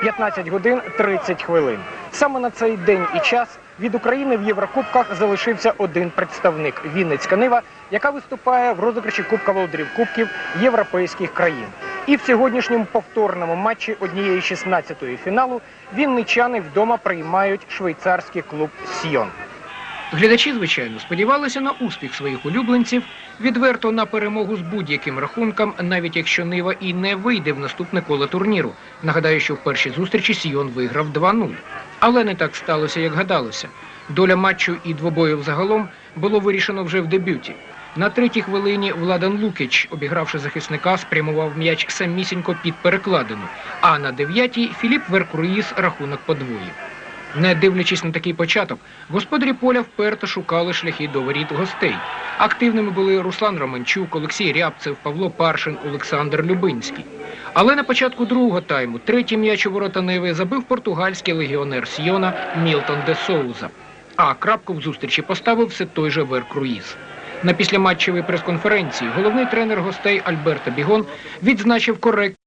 15 годин 30 хвилин. Саме на цей день і час від України в Єврокубках залишився один представник Вінницька Нива, яка виступає в розіграші Кубка володарів Кубків європейських країн. І в сьогоднішньому повторному матчі однієї 16-ї фіналу вінничани вдома приймають швейцарський клуб Сіон. Глядачі, звичайно, сподівалися на успіх своїх улюбленців, відверто на перемогу з будь-яким рахунком, навіть якщо Нива і не вийде в наступне коло турніру. Нагадаю, що в першій зустрічі Сіон виграв 2-0. Але не так сталося, як гадалося. Доля матчу і двобоїв загалом було вирішено вже в дебюті. На третій хвилині Владан Лукич, обігравши захисника, спрямував м'яч самісінько під перекладину. А на дев'ятій Філіп Веркруїс рахунок подвоїв. Не дивлячись на такий початок, господарі поля вперто шукали шляхи до воріт гостей. Активними були Руслан Романчук, Олексій Рябцев, Павло Паршин, Олександр Любинський. Але на початку другого тайму третій м'яч у ворота Неви забив португальський легіонер Сіона Мілтон де Соуза. А крапку в зустрічі поставив все той же Вер Круїз. На післяматчевій прес-конференції головний тренер гостей Альберто Бігон відзначив коректність